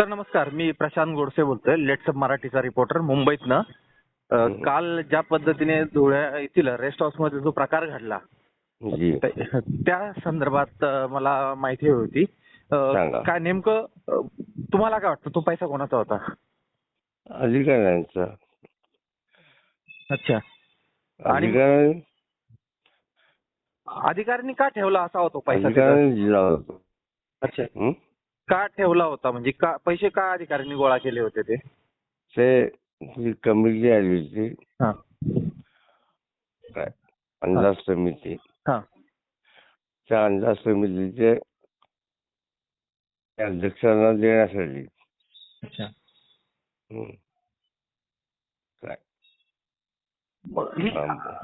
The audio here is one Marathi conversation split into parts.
सर नमस्कार. मी प्रशांत गोडसे बोलतोय लेट्सअप मराठीचा रिपोर्टर मुंबईतनं. अ. काल ज्या पद्धतीने धुळ्या येथील रेस्ट हाऊसमध्ये जो प्रकार घडला जी. त्या- त्या संदर्भात अ, मला माहिती हवी होती. अ, सांगा. काय नेमकं अ, तुम्हाला काय वाटतं तो पैसा कोणाचा होता? अधिकाऱ्यांचा. अच्छा. आणि- अधिकाऱ्यांनी अधिकाऱ्यांनी का ठेवला असा होतो पैसा तिथं? अधिकाऱ्यांनी दिला होता. अच्छा. हं? का ठेवला होता? म्हणजे का पैसे का अधिकाऱ्यांनी गोळा केले होते ते? ते कमिटी आली होती. हा. काय? अंदाज समिती. हा. त्या अंदाज समितीचे अध्यक्षांना देण्यासाठी. अच्छा. काय? मग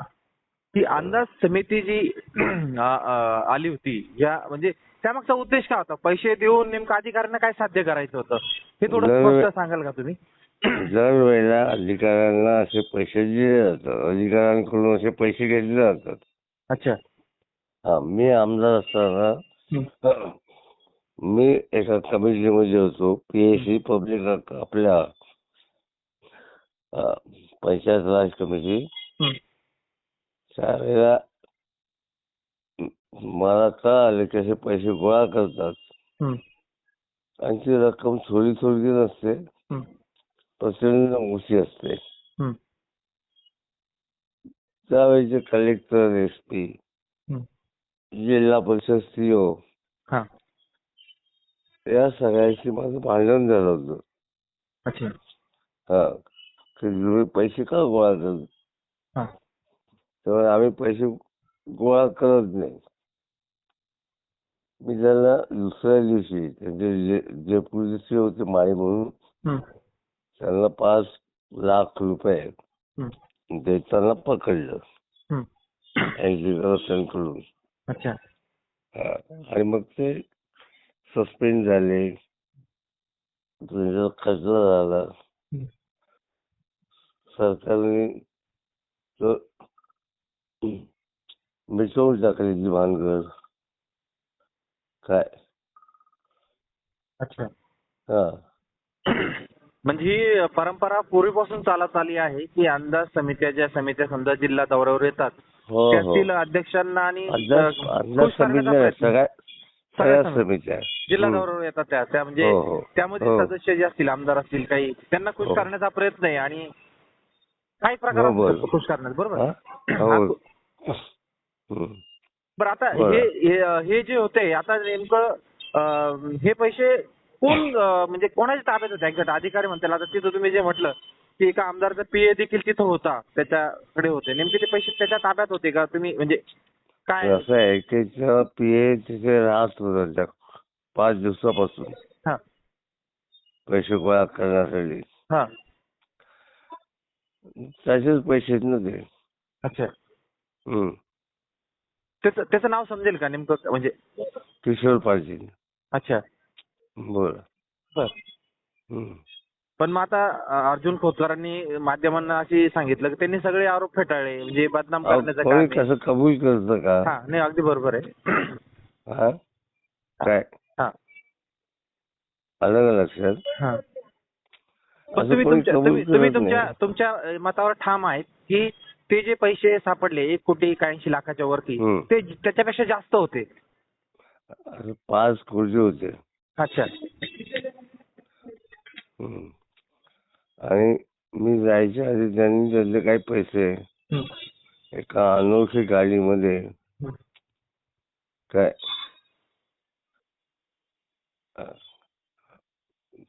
ही अंदाज समिती जी आली होती या म्हणजे त्यामागचा उद्देश काय होता? पैसे देऊन नेमकं अधिकाऱ्यांना काय साध्य करायचं होतं? हे थोडं स्पष्ट सांगाल का तुम्ही? दरवेळेला अधिकाऱ्यांना असे पैसे दिले जातात अधिकाऱ्यांकडून असे पैसे घेतले जातात. अच्छा. हा मी आमदार असताना. मी एका कमिटीमध्ये होतो पीएससी पब्लिक आपल्या पंचायत राज कमिटी. त्यावेळेला मला कळालं की असे पैसे गोळा करतात. हं. आणि ती रक्कम थोडी थोडी नसते. प्रचंड मोठी असते. त्यावेळेचे collector S P. Zilla Parishad CO हा. या सगळ्यांशी माझं भांडण झालं होतं. अच्छा. हा. पैसे का गोळा करत हा. तेव्हा आम्ही पैसे गोळा करत नाही. मी त्यांना दुसऱ्या दिवशी त्यांचे जे जे होते माळी म्हणून. त्यांना पाच लाख रुपये. देताना पकडलं. अच्छा. आणि मग ते सस्पेंड झाले. खर्च झाला. सरकारने मिटवून टाकली भानगड काय अच्छा हा म्हणजे ही परंपरा पूर्वीपासून चालत आली आहे की अंदाज समित्या ज्या समित्या समजा जिल्हा दौऱ्यावर येतात हो हो त्यातील अध्यक्षांना आणि अंदाज अ, अंदाज खुश करण्याचा समित्या प्रयत्न. सगळ्या सगळ्या सगळ्या समित्या जिल्हा. दौऱ्यावर येतात त्या त्या म्हणजे हो, हो. त्यामध्ये हो. सदस्य जे असतील आमदार असतील काही त्यांना खुश हो. करण्याचा प्रयत्न आहे आणि काही प्रकार खुश बरोबर? हा? बरं आता. हे हे- जे होते आता नेमकं हे पैसे कोण म्हणजे कोणाच्या ताब्यात होते? एक्झॅक्ट अधिकारी म्हणतील. आता तिथं तुम्ही जे म्हटलं की एका आमदारचा पीए देखील तिथं होता त्याच्याकडे होते. नेमके ते पैसे त्याच्या ताब्यात होते का? तुम्ही म्हणजे काय असं आहे की पीए तिथे राहत होता पाच दिवसापासून. हा. पैसे गोळा करण्यासाठी. हा. त्याचेच पैसे आहेत ना ते. अच्छा. हं. त्याचं त्याचं नाव समजेल का नेमकं? म्हणजे किशोर पाटील अच्छा. बरं. बर. पण मग आता अं, अर्जुन खोतकरांनी माध्यमांना अशी सांगितलं की त्यांनी सगळे आरोप फेटाळले म्हणजे बदनाम करण्याचं कोणी काम आहे. कसं कबूल करतं का? हा नाही अगदी बरोबर आहे. हा? काय? हा. आलं का लक्षात? हा. पण तुम्ही तुमच्या तुमच्या मतावर ठाम आहेत की ते जे पैसे सापडले एक कोटी ऐंशी लाखाच्या वरती. ते त्याच्यापेक्षा जास्त होते पाच कोटी होते अच्छा. आणि मी जायच्या आधी त्यांनी त्यातले काही पैसे. एका अनोळखी गाडीमध्ये. काय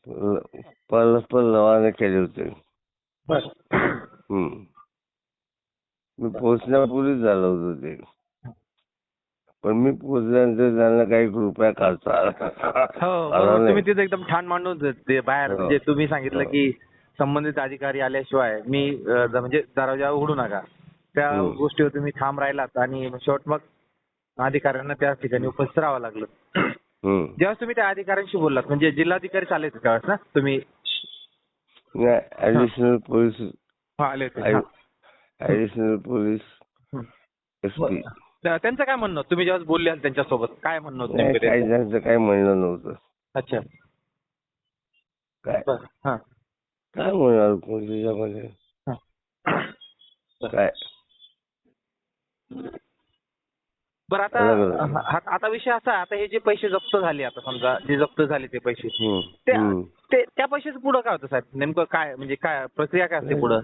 परस्पर रवाना केले होते बर हं. मी पोचण्यापूर्वीच झालं होतं ते पण मी पोचल्यानंतर त्यांना काही रुपया काढता हो नाही. तुम्ही तिथे एकदम ठाण मांडून ते बाहेर हो. म्हणजे तुम्ही सांगितलं हो. की संबंधित अधिकारी आल्याशिवाय मी म्हणजे दरवाजा उघडू नका त्या. गोष्टीवर तुम्ही ठाम राहिलात आणि शेवट मग अधिकाऱ्यांना त्या ठिकाणी उपस्थित राहावं लागलं हं. ज्यावेळेस तुम्ही त्या अधिकाऱ्यांशी बोललात म्हणजे जिल्हाधिकारी चालले होते त्यावेळेस ना तुम्ही? ऍडिशनल पोलीस आले. ऍडिशनल पोलीस त्यांचं काय म्हणणं? होतं? तुम्ही ज्यावेळेस बोलले त्यांच्यासोबत काय म्हणणं होतं नेमकं त्यांचं? काही म्हणणं नव्हतं. अच्छा. काय? काय म्हणणार हा. काय? बरं आता आता विषय असा आहे, आता हे जे पैसे जप्त झाले आता समजा जे जप्त झाले ते पैसे. त्या पैशाचं पुढं काय होतं साहेब? नेमकं काय म्हणजे काय प्रक्रिया काय असते पुढं?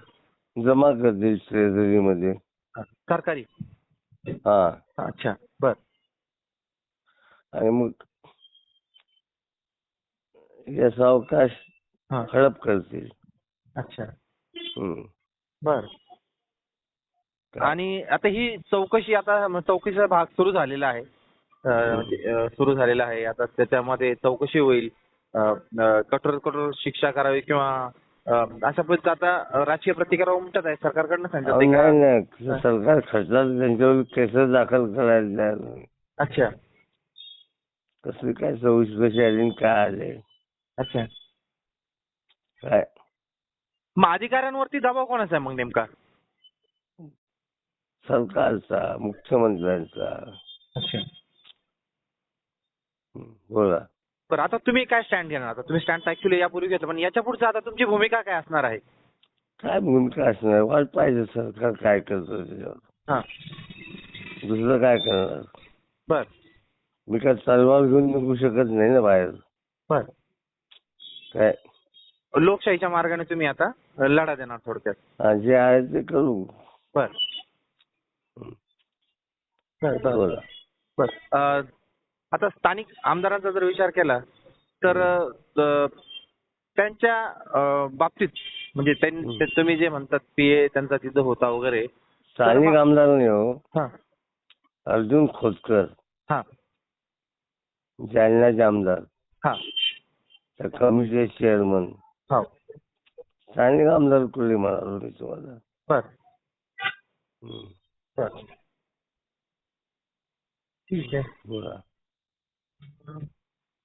जमा करतील ट्रेझरी मध्ये सरकारी. हा. अच्छा बर. आणि मग याचा अवकाश हडप करतील. अच्छा. हम्म. बर. आणि आता ही चौकशी आता चौकशीचा भाग सुरू झालेला आहे. म्हणजे, सुरू झालेला आहे. आता त्याच्यामध्ये चौकशी होईल. कठोर कठोर शिक्षा करावी किंवा अशा पद्धतीचं आता राजकीय प्रतिकार उमटत आहे. सरकारकडनं सांगितलं नाही का? नाही सरकार त्यांच्यावर केस दाखल करायला. अच्छा. कसली काय चौकशी कशी आली आणि काय आले अच्छा. काय? मग अधिकाऱ्यांवरती दबाव कोणाचा आहे मग नेमका? सरकारचा मुख्यमंत्र्यांचा. बोला. बरं आता तुम्ही काय स्टँड घेणार? आता तुम्ही स्टँड ऍक्च्युली यापूर्वी घेतलं पण याच्या पुढचं आता तुमची भूमिका काय असणार आहे? काय भूमिका असणार? वाट पाहिजे सरकार काय करतं त्याच्यावर. हा. दुसरं काय करणार? बर. मी काय तलवार घेऊन निघू शकत नाही ना बाहेर. बर. काय? लोकशाहीच्या मार्गाने तुम्ही आता लढा देणार थोडक्यात. हा, जे आहे ते करू. बर. बर बर. आता स्थानिक आमदारांचा जर विचार केला तर त्यांच्या बाबतीत म्हणजे तुम्ही जे म्हणतात पीए त्यांचा तिथं होता वगैरे स्थानिक आमदार नाही हो. अर्जुन खोतकर. हा. जालन्याचे आमदार. हा. कमिटीचे चेअरमन हो. स्थानिक आमदार कुठले म्हणालो मी तुम्हाला बर. ठीक आहे.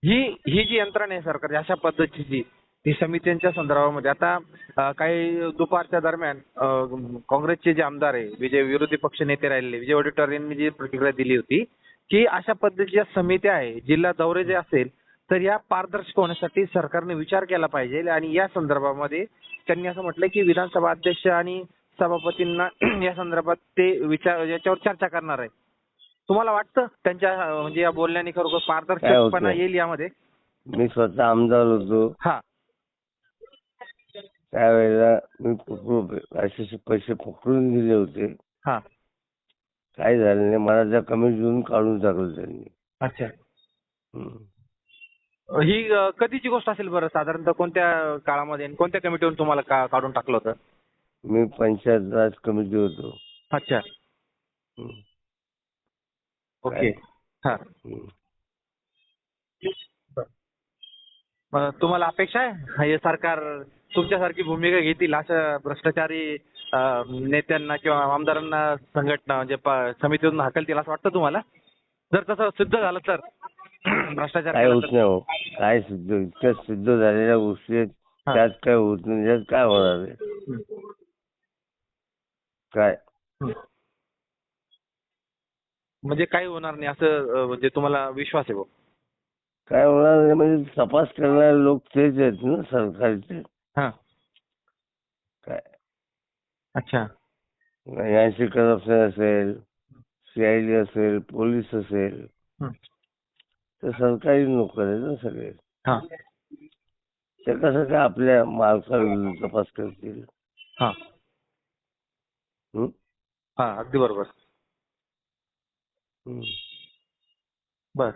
ही ही जी यंत्रणा आहे सरकारची अशा पद्धतीची ती समित्यांच्या संदर्भामध्ये आता काही दुपारच्या दरम्यान काँग्रेसचे जे आमदार आहे विजय विरोधी पक्ष नेते राहिलेले विजय वडेट्टीवार यांनी जी प्रतिक्रिया दिली होती की अशा पद्धतीच्या समित्या आहे जिल्हा दौरे जे असेल तर या पारदर्शक होण्यासाठी सरकारने विचार केला पाहिजे आणि या संदर्भामध्ये त्यांनी असं म्हटलं की विधानसभा अध्यक्ष आणि सभापतींना या संदर्भात ते विचार याच्यावर चर्चा करणार आहे. तुम्हाला वाटतं त्यांच्या म्हणजे या बोलण्याने खरोखर काय पारदर्शकपणा? येईल यामध्ये? मी स्वतः आमदार होतो. हा. त्यावेळेला मी असे पैसे पकडून दिले होते. हा. काय झालं नाही. मला त्या कमिटीतून काढून टाकलं त्यांनी. अच्छा. ही कधीची गोष्ट असेल बरं? साधारणतः कोणत्या काळामध्ये कोणत्या कमिटीवरून तुम्हाला काढून टाकलं होतं? मी पंचायत राज कमिटी होतो. अच्छा. ओके. हा. तुम्हाला अपेक्षा आहे? हे सरकार तुमच्यासारखी भूमिका घेतील अशा भ्रष्टाचारी नेत्यांना किंवा आमदारांना संघटना म्हणजे समितीतून हाकलतील असं वाटतं तुम्हाला? जर तसं सिद्ध झालं तर भ्रष्टाचार काय होत? नाही हो? काय सिद्ध इतक्या सिद्ध झालेल्या गोष्टी आहेत. त्यात काय होत नाही त्यात काय होणार आहे. काय. म्हणजे काही होणार नाही असं म्हणजे तुम्हाला विश्वास आहे भाऊ काय होणार नाही म्हणजे तपास करणारे लोक तेच आहेत ना सरकारचे. हा. काय? अच्छा. यांची करप्शन असेल सीआयडी असेल पोलीस असेल हम्म. ते सरकारी नोकर आहेत ना सगळे. हा. ते कसं काय आपल्या मालकाविरुद्ध तपास करतील? हा. हं? हा अगदी बरोबर. बर.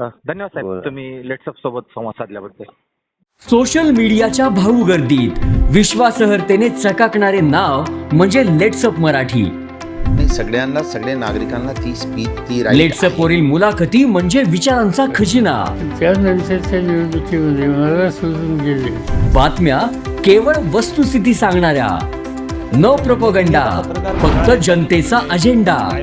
धन्यवाद साहेब. तुम्ही लेट्सअप सोबत संवाद साधल्याबद्दल. सोशल मीडियाच्या भाऊ गर्दीत विश्वासार्हतेने चकाकणारे नाव म्हणजे लेट्सअप मराठी. सगळ्यांना सगळ्या नागरिकांना ती स्पीच ती लेट्सअप वरील मुलाखती म्हणजे विचारांचा खजिना. त्यानंतरच्या निवडणुकीमध्ये मला सोडून गेले. बातम्या केवळ वस्तुस्थिती सांगणाऱ्या. न प्रोपोगंडा. फक्त जनतेचा अजेंडा.